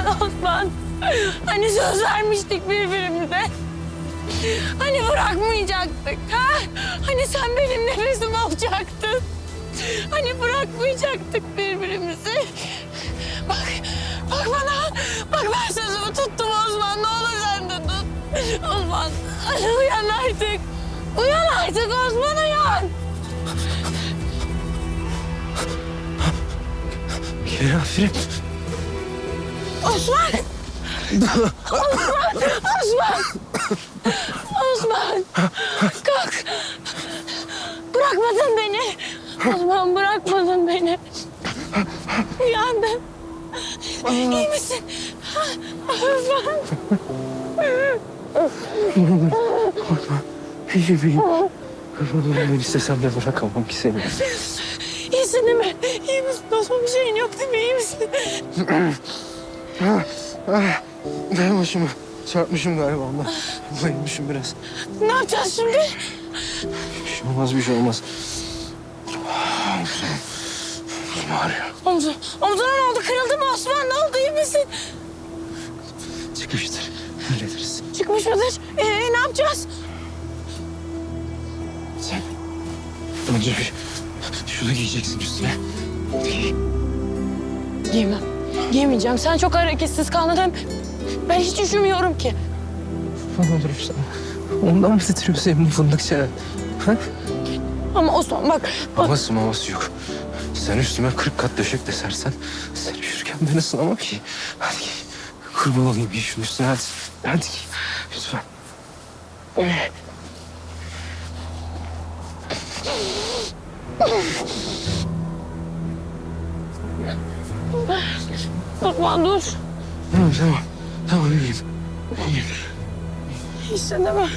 Osman? Hani söz vermiştik birbirimize? Hani bırakmayacaktık ha? Hani sen benim nefesim olacaktın? Hani bırakmayacaktık birbirimizi? Bak, bak bana. Bak ben sözümü tuttum Osman. Ne olur sen de tut. Osman, uyan artık. Uyan artık Osman uyan. Gel aferin. Osman! Osman! Osman! Osman! Kalk! Bırakmadın beni. Osman bırakmadın beni. Uyandım. İyi misin? Osman! İyiyim iyiyim. Kurban ben istesem de bırakamam ki seni. İyisin değil mi? İyi misin? Osman bir şeyin yok değil mi? İyi misin? Ben başımı çarpmışım galiba ondan. Bayılmışım biraz. Ne yapacağız şimdi? Bir şey olmaz bir şey olmaz. Omzum. Omzum ağrıyor. Omzu, omzuna ne oldu? Kırıldı mı Osman? Ne oldu? İyi misin? Çıkmıştır. Hallederiz. Çıkmış mıdır? Ee, ne yapacağız? Sen önce bir şunu giyeceksin üstüne. Giy. Giymem. Giymeyeceğim. Sen çok hareketsiz kaldın. Hem ben hiç üşümüyorum ki. Olur sana. Ondan mı titriyor senin fındık çenen? Ha? Ama Osman bak. Havası mavası yok. Sen üstüme kırk kat döşek de sersen sen üşürken ben ısınamam ki. Hadi giy. Kurban olayım giy şunu üstüne hadi. Hadi giy. Lütfen. Osman dur. Tamam tamam. Tamam iyiyim. İyiyim. Değil mi?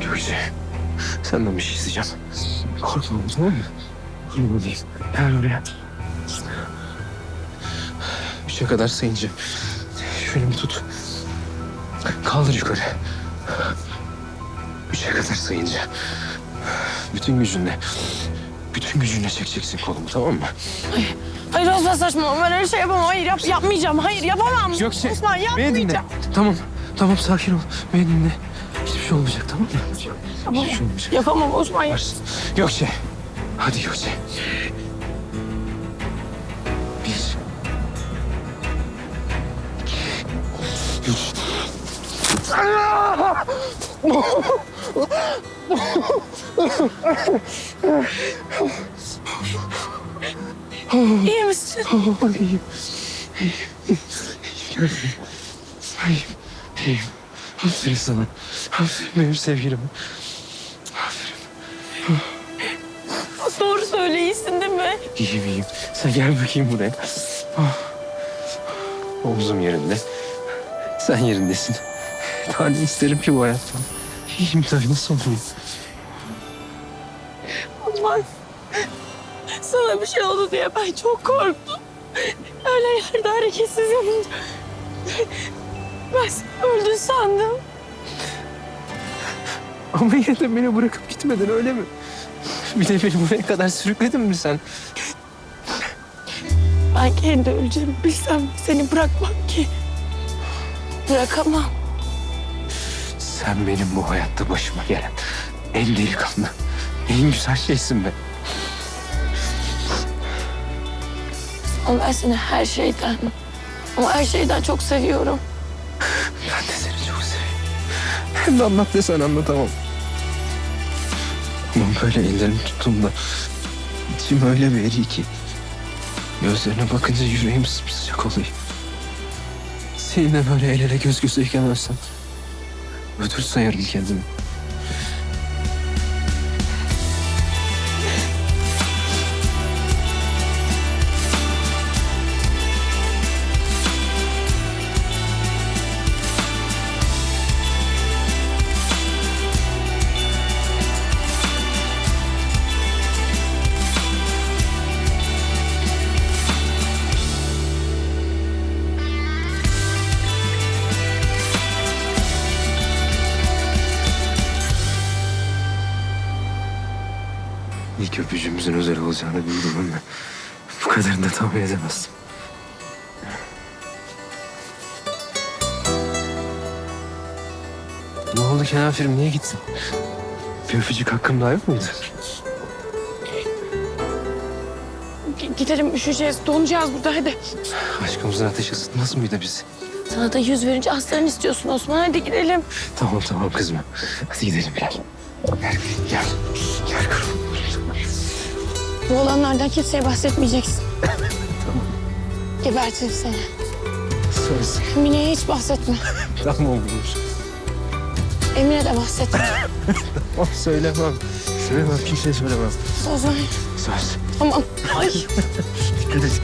Gökçe. Senden bir şey isteyeceğim. Korkma tamam mı? Kurban olayım. Gel oraya. Üçe kadar sayınca. Şöyle bir tut. Kaldır yukarı. Üçe kadar sayınca. Bütün gücünle. Bütün gücünle çekeceksin kolumu tamam mı? Hayır Osman saçmalama. Ben öyle şey yapamam. Hayır yap, yapmayacağım. Hayır yapamam. Gökçe. Osman Beni yapmayacağım. dinle. Tamam. Tamam sakin ol. Beni dinle. Hiçbir şey olmayacak tamam mı? Yapamam. Hiçbir şey olmayacak. Yapamam Osman. yap-. Gökçe. Hadi Gökçe. Bir. Üç. İyi misin? İyiyim. İyiyim. İyiyim. İyiyim. Aferin sana. Aferin benim sevgilim. Aferin. Doğru söyle iyisin değil mi? İyiyim iyiyim. Sen gel bakayım buraya. Ah. Omzum yerinde. Sen yerindesin. Daha ne isterim ki bu hayattan? İyiyim tabii nasıl olayım? Osman. Sana bir şey oldu diye ben çok korktum. Öyle yerde hareketsiz yapınca. Ben seni öldün sandım. Ama yine de beni bırakıp gitmedin öyle mi? Bir de beni buraya kadar sürükledin mi sen? Ben kendi öleceğimi bilsem seni bırakmam ki. Bırakamam. Sen benim bu hayatta başıma gelen en delikanlı, en güzel şeysin be. Ama ben seni her şeyden, ama her şeyden çok seviyorum. Ben de seni çok seviyorum. Hem de anlat desen anlatamam. Ama böyle ellerimi tuttuğumda içim öyle bir eriyor ki. Gözlerine bakınca yüreğim sıcak oluyor. Seninle böyle el ele göz gözeyken ölsem ödül sayarım kendimi. İlk öpücüğümüzün özel olacağını bildim ama bu kadarını da tahmin edemezdim. Ne oldu Kenan Kenafir'im? Niye gittin? Bir öpücük hakkım daha yok muydu? Gidelim üşüyeceğiz, donacağız burada hadi. Aşkımızın ateşi ısıtmaz mıydı bizi? Sana da yüz verince aslan istiyorsun Osman hadi gidelim. Tamam tamam kızma. Hadi gidelim gel. Gel gel. Gel kurban. Bu olanlardan kimseye bahsetmeyeceksin. Gebertirim seni. Söz. Mine'ye hiç bahsetme. Tamam olur. Emine de bahsetme. Oh, söylemem. Söylemem kimseye söylemem. Söz ver. Söz. Tamam. Ay. Dikkat et.